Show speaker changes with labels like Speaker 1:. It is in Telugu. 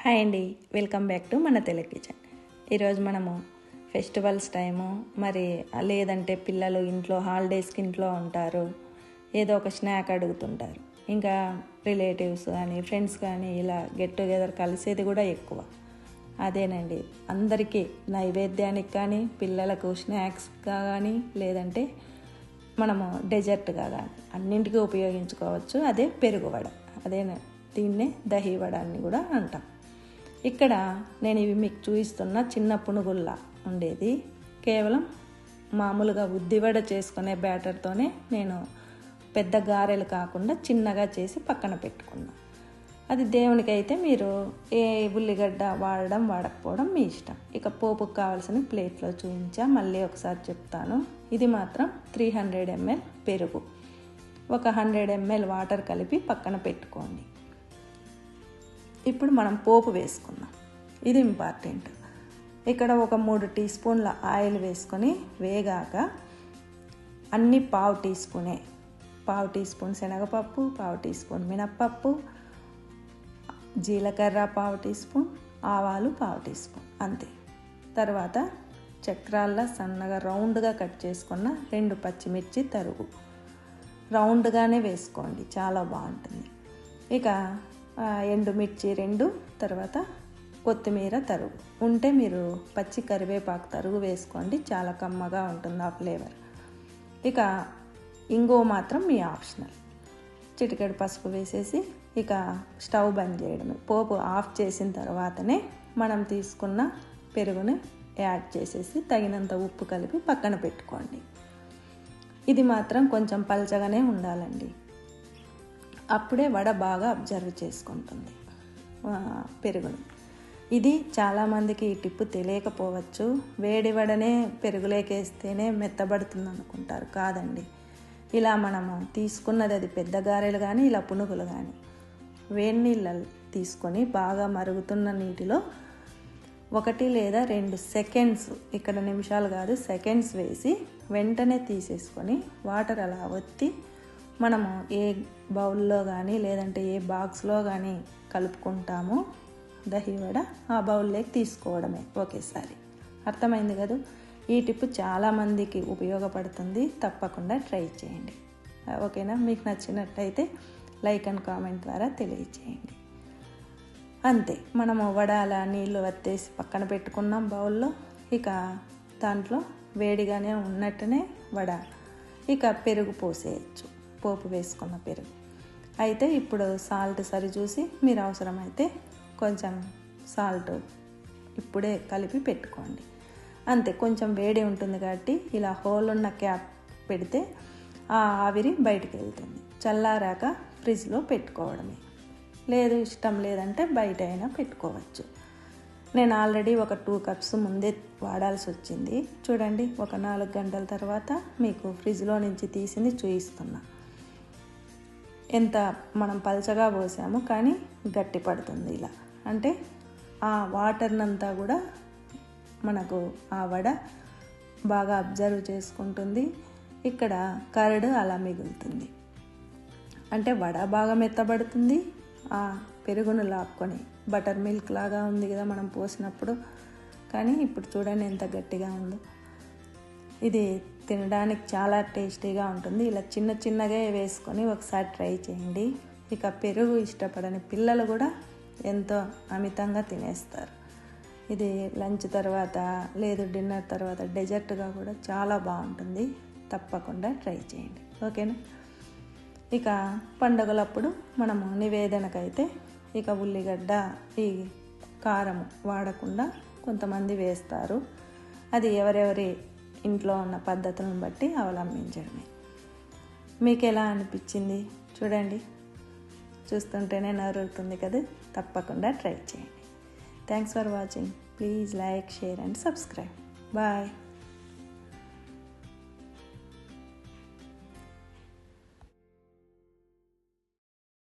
Speaker 1: హాయ్ అండి. వెల్కమ్ బ్యాక్ టు మన తెలుగు కిచెన్. ఈరోజు మనము ఫెస్టివల్స్ టైము మరి లేదంటే పిల్లలు ఇంట్లో హాలిడేస్కి ఇంట్లో ఉంటారు ఏదో ఒక స్నాక్ అడుగుతుంటారు. ఇంకా రిలేటివ్స్ కానీ ఫ్రెండ్స్ కానీ ఇలా గెట్ టుగెదర్ కలిసేది కూడా ఎక్కువ. అదేనండి. అందరికీ నైవేద్యానికి కానీ పిల్లలకు స్నాక్స్గా కానీ లేదంటే మనము డెజర్ట్గా కానీ అన్నింటికీ ఉపయోగించుకోవచ్చు. అదే పెరుగు వడ. అదే దీన్నే దహి వడ అని కూడా అంటాం. ఇక్కడ నేను ఇవి మీకు చూపిస్తున్న చిన్న పునుగుల్లా ఉండేది. కేవలం మామూలుగా ఉద్దివడ చేసుకునే బ్యాటర్తోనే నేను పెద్ద గారెలు కాకుండా చిన్నగా చేసి పక్కన పెట్టుకున్నా. అది దేవునికి అయితే మీరు ఏ ఉల్లిగడ్డ వాడడం వాడకపోవడం మీ ఇష్టం. ఇక పోపుకు కావాల్సిన ప్లేట్లో చూపించా మళ్ళీ ఒకసారి చెప్తాను. ఇది మాత్రం త్రీ హండ్రెడ్ ఎంఎల్ పెరుగు. ఒక హండ్రెడ్ ఎంఎల్ వాటర్ కలిపి పక్కన పెట్టుకోండి. ఇప్పుడు మనం పోపు వేసుకుందాం. ఇది ఇంపార్టెంట్. ఇక్కడ ఒక మూడు టీ స్పూన్ల ఆయిల్ వేసుకొని వేగాక అన్ని పావు టీ స్పూనే పావు టీ స్పూన్ శనగపప్పు పావు టీ స్పూన్ మినప్పప్పు జీలకర్ర పావు టీ స్పూన్ ఆవాలు పావు టీ స్పూన్ అంతే. తర్వాత చక్రాల్లో సన్నగా రౌండ్గా కట్ చేసుకున్న రెండు పచ్చిమిర్చి తరుగు. రౌండ్గానే వేసుకోండి చాలా బాగుంటుంది. ఇక ఎండుమిర్చి రెండు తర్వాత కొత్తిమీర తరుగు. ఉంటే మీరు పచ్చి కరివేపాకు తరుగు వేసుకోండి చాలా కమ్మగా ఉంటుంది ఆ ఫ్లేవర్. ఇక ఇంగో మాత్రం మీ ఆప్షనల్. చిటికెడు పసుపు వేసేసి ఇక స్టవ్ బంద్ చేయడమే. పోపు ఆఫ్ చేసిన తర్వాతనే మనం తీసుకున్న పెరుగుని యాడ్ చేసేసి తగినంత ఉప్పు కలిపి పక్కన పెట్టుకోండి. ఇది మాత్రం కొంచెం పల్చగానే ఉండాలండి. అప్పుడే వడ బాగా అబ్జర్వ్ చేసుకుంటుంది. పెరుగును. ఇది చాలామందికి ఈ టిప్పు తెలియకపోవచ్చు. వేడి వడనే పెరుగులేకేస్తేనే మెత్తబడుతుంది అనుకుంటారు కాదండి. ఇలా మనము తీసుకున్నది అది పెద్ద గారెలు కానీ ఇలా పునుగులు కానీ వేడి నీళ్ళ తీసుకొని బాగా మరుగుతున్న నీటిలో ఒకటి లేదా రెండు సెకండ్స్ ఇక్కడ నిమిషాలు కాదు సెకండ్స్ వేసి వెంటనే తీసేసుకొని వాటర్ అలా ఒత్తి మనము ఏ బౌల్లో కానీ లేదంటే ఏ బాక్స్లో కానీ కలుపుకుంటామో దహి వడ ఆ బౌల్లోకి తీసుకోవడమే. ఒకేసారి అర్థమైంది కదా? ఈ టిప్ చాలామందికి ఉపయోగపడుతుంది. తప్పకుండా ట్రై చేయండి. ఓకేనా? మీకు నచ్చినట్టయితే లైక్ అండ్ కామెంట్ ద్వారా తెలియచేయండి. అంతే. మనము వడ అలా నీళ్ళు వత్తేసి పక్కన పెట్టుకున్నాం బౌల్లో. ఇక దాంట్లో వేడిగానే ఉన్నట్టునే వడ. ఇక పెరుగు పోసేయచ్చు. పోపు వేసుకున్న పెరుగు. అయితే ఇప్పుడు సాల్ట్ సరి చూసి మీరు అవసరమైతే కొంచెం సాల్ట్ ఇప్పుడే కలిపి పెట్టుకోండి. అంతే కొంచెం వేడి ఉంటుంది కాబట్టి ఇలా హోల్ ఉన్న క్యాప్ పెడితే ఆ ఆవిరి బయటికి వెళ్తుంది. చల్లారాక ఫ్రిడ్జ్లో పెట్టుకోవడమే. లేదు ఇష్టం లేదంటే బయట అయినా పెట్టుకోవచ్చు. నేను ఆల్రెడీ ఒక టూ కప్స్ ముందే వాడాల్సి వచ్చింది. చూడండి ఒక నాలుగు గంటల తర్వాత మీకు ఫ్రిడ్జ్లో నుంచి తీసింది చూపిస్తున్నా ఎంత మనం పలచగా పోసాము కానీ గట్టి పడుతుంది ఇలా. అంటే ఆ వాటర్నంతా కూడా మనకు ఆ వడ బాగా అబ్జర్వ్ చేసుకుంటుంది. ఇక్కడ కరడు అలా మిగులుతుంది. అంటే వడ బాగా మెత్తబడుతుంది. ఆ పెరుగును లాక్కొని బటర్ మిల్క్ లాగా ఉంది కదా మనం పోసినప్పుడు. కానీ ఇప్పుడు చూడండి ఎంత గట్టిగా ఉందో. ఇది తినడానికి చాలా టేస్టీగా ఉంటుంది. ఇలా చిన్న చిన్నగా వేసుకొని ఒకసారి ట్రై చేయండి. ఇక పెరుగు ఇష్టపడని పిల్లలు కూడా ఎంతో అమితంగా తినేస్తారు. ఇది లంచ్ తర్వాత లేదు డిన్నర్ తర్వాత డెజర్ట్గా కూడా చాలా బాగుంటుంది. తప్పకుండా ట్రై చేయండి. ఓకేనా? ఇక పండుగలప్పుడు మనము నివేదనకైతే ఇక ఉల్లిగడ్డ ఈ కారం వాడకుండా కొంతమంది వేస్తారు. అది ఎవరెవరి ఇంట్లో ఉన్న పద్ధతులను బట్టి అవలంబించడమే. మీకు ఎలా అనిపించింది? చూడండి. చూస్తుంటేనే నవ్వుతుంది కదా? తప్పకుండా ట్రై చేయండి. Thanks for watching please like share and subscribe bye